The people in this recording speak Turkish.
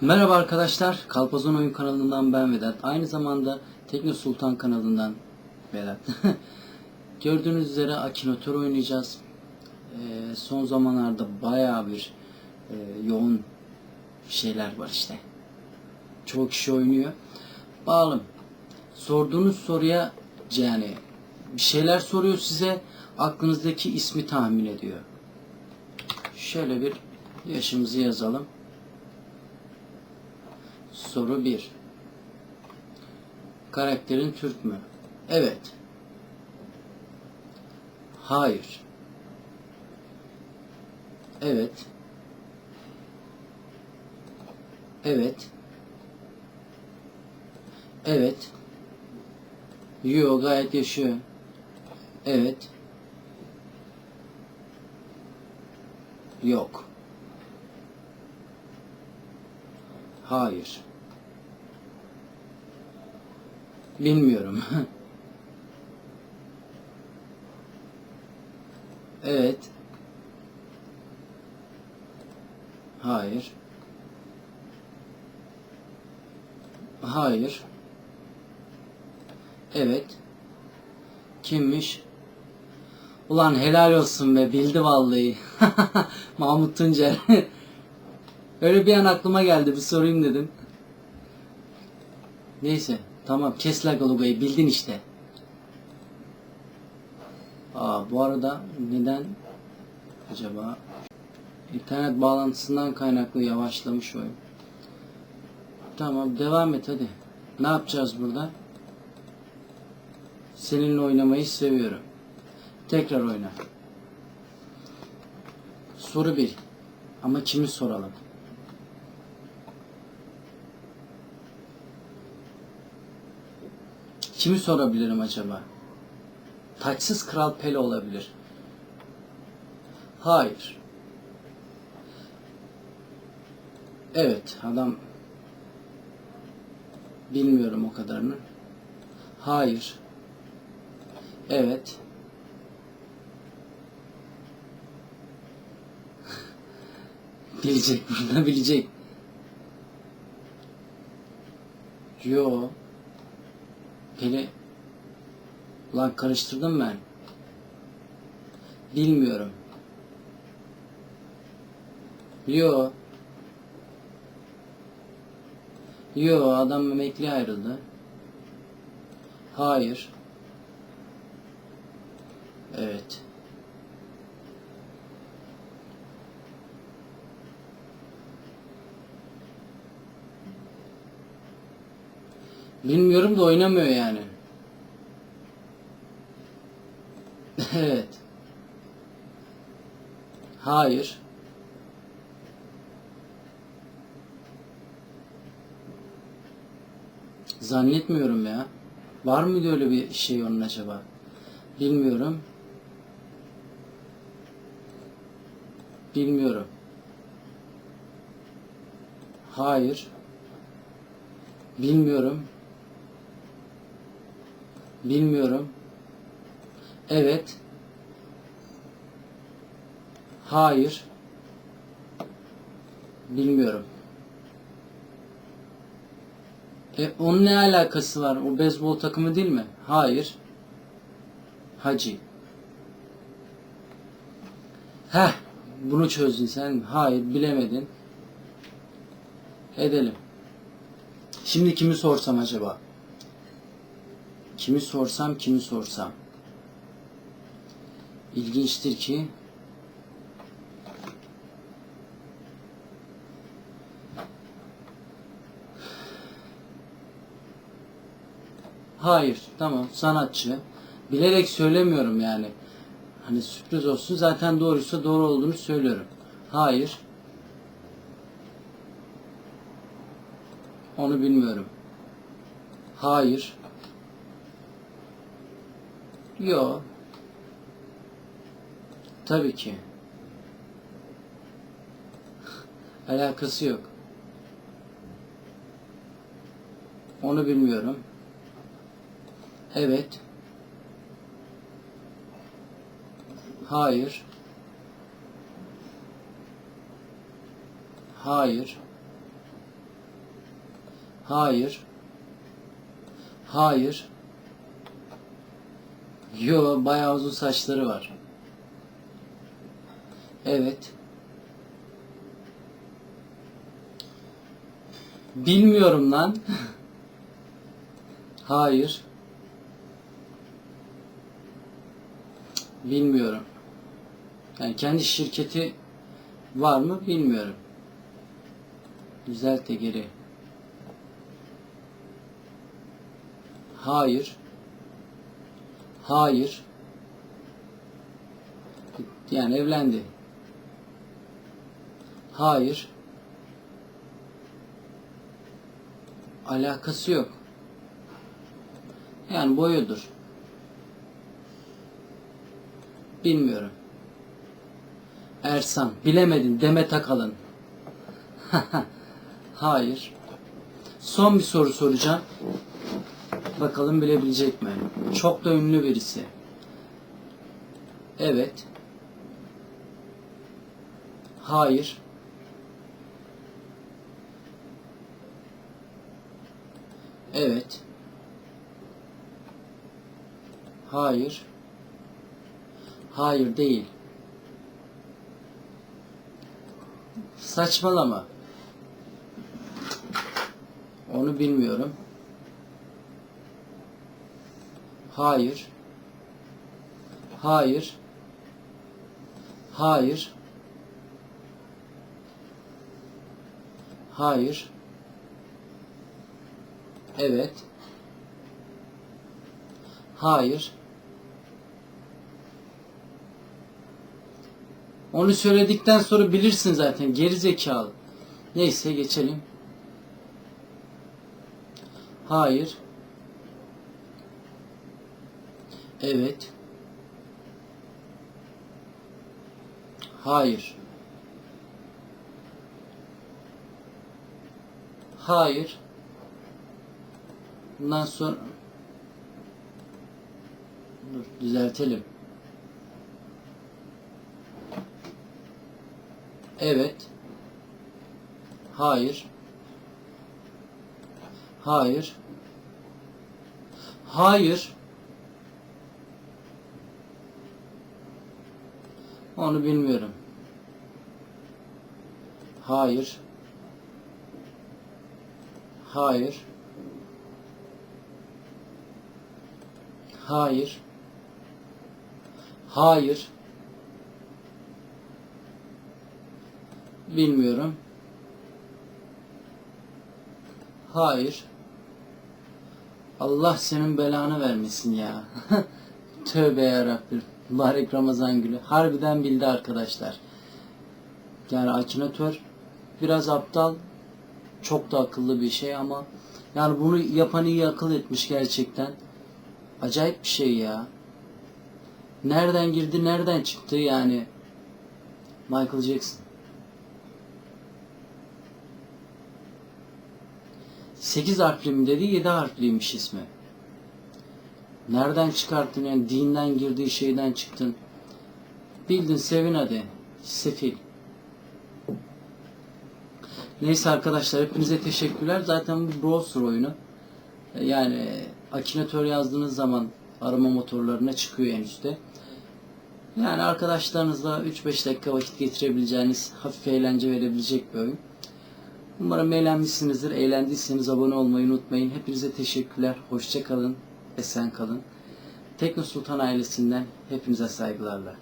Merhaba arkadaşlar, Kalpazon Oyun kanalından ben Vedat. Aynı zamanda Tekno Sultan kanalından Vedat. Gördüğünüz üzere Akinator oynayacağız. Ee, son zamanlarda bayağı bir e, yoğun şeyler var işte. Çoğu kişi oynuyor. Bağlım. Sorduğunuz soruya yani bir şeyler soruyor size aklınızdaki ismi tahmin ediyor. Şöyle bir yaşımızı yazalım. Soru 1. Karakterin Türk mü? Evet. Hayır. Evet. Evet. Evet. Yo gayet yaşıyor. Evet. Yok. Hayır. Bilmiyorum. evet. Hayır. Hayır. Evet. Kimmiş? Ulan helal olsun be bildi vallahi. Mahmut Tuncer. Öyle bir an aklıma geldi bir sorayım dedim. Neyse tamam kes la Goluga'yı bildin işte. Aa bu arada neden acaba internet bağlantısından kaynaklı yavaşlamış oyun. Tamam devam et hadi. Ne yapacağız burada? Seninle oynamayı seviyorum. Tekrar oyna. Soru 1. Ama kimi soralım? Kimi sorabilirim acaba? Taçsız Kral Pele olabilir. Hayır. Evet, adam bilmiyorum o kadarını. Hayır. Evet. bilecek burada bilecek. Yo. Pele Lan karıştırdım ben. Bilmiyorum. Yo. Yo adam emekli ayrıldı. Hayır. Evet. Bilmiyorum da oynamıyor yani. Evet. Hayır. Zannetmiyorum ya. Var mıydı öyle bir şey onun acaba? Bilmiyorum. Bilmiyorum. Hayır. Bilmiyorum. Bilmiyorum. Evet. Hayır. Bilmiyorum. E onun ne alakası var? O beyzbol takımı değil mi? Hayır. Hacı. Heh, bunu çözdün sen. Hayır, bilemedin. Edelim. Şimdi kimi sorsam acaba? Kimi sorsam, kimi sorsam? İlginçtir ki Hayır, tamam, sanatçı. Bilerek söylemiyorum yani. Hani sürpriz olsun, zaten doğruysa doğru olduğunu söylüyorum. Hayır. Onu bilmiyorum. Hayır. Yo. Tabii ki. Alakası yok. Onu bilmiyorum. Evet. Hayır. Hayır. Hayır. Hayır. Yo, bayağı uzun saçları var. Evet. Bilmiyorum lan. Hayır. Bilmiyorum. Yani kendi şirketi var mı bilmiyorum. Düzelt de geri. Hayır. Hayır. Yani evlendi. Hayır. Alakası yok. Yani boyudur. Bilmiyorum. Ersan. Bilemedin. Demet Akalın. Hayır. Son bir soru soracağım. Bakalım bilebilecek mi? Çok da ünlü birisi. Evet. Hayır. Evet. Hayır. Hayır değil. Saçmalama. Onu bilmiyorum. Hayır. Hayır. Hayır. Hayır. Evet. Hayır. Onu söyledikten sonra bilirsin zaten. Geri zekalı. Neyse geçelim. Hayır. Evet. Hayır. Hayır. Bundan sonra Dur düzeltelim. Evet. Hayır. Hayır. Hayır. Onu bilmiyorum. Hayır. Hayır. Hayır. Hayır. Bilmiyorum. Hayır. Allah senin belanı vermesin ya. Tövbe yarabbim. Mübarek Ramazan gülü. Harbiden bildi arkadaşlar. Yani Akinator biraz aptal. Çok da akıllı bir şey ama yani bunu yapan iyi akıl etmiş gerçekten. Acayip bir şey ya. Nereden girdi, nereden çıktı yani. Michael Jackson. 8 harfli mi dedi, 7 harfliymiş ismi. Nereden çıkarttın yani dinden girdiği şeyden çıktın. Bildin sevin hadi. Sefil. Neyse arkadaşlar hepinize teşekkürler. Zaten bu browser oyunu. Yani Akinator yazdığınız zaman arama motorlarına çıkıyor en üstte. Yani arkadaşlarınızla 3-5 dakika vakit geçirebileceğiniz, hafif eğlence verebilecek bir oyun. Umarım eğlenmişsinizdir. Eğlendiyseniz abone olmayı unutmayın. Hepinize teşekkürler. Hoşça kalın. Esen kalın. Tekno Sultan ailesinden hepinize saygılarla.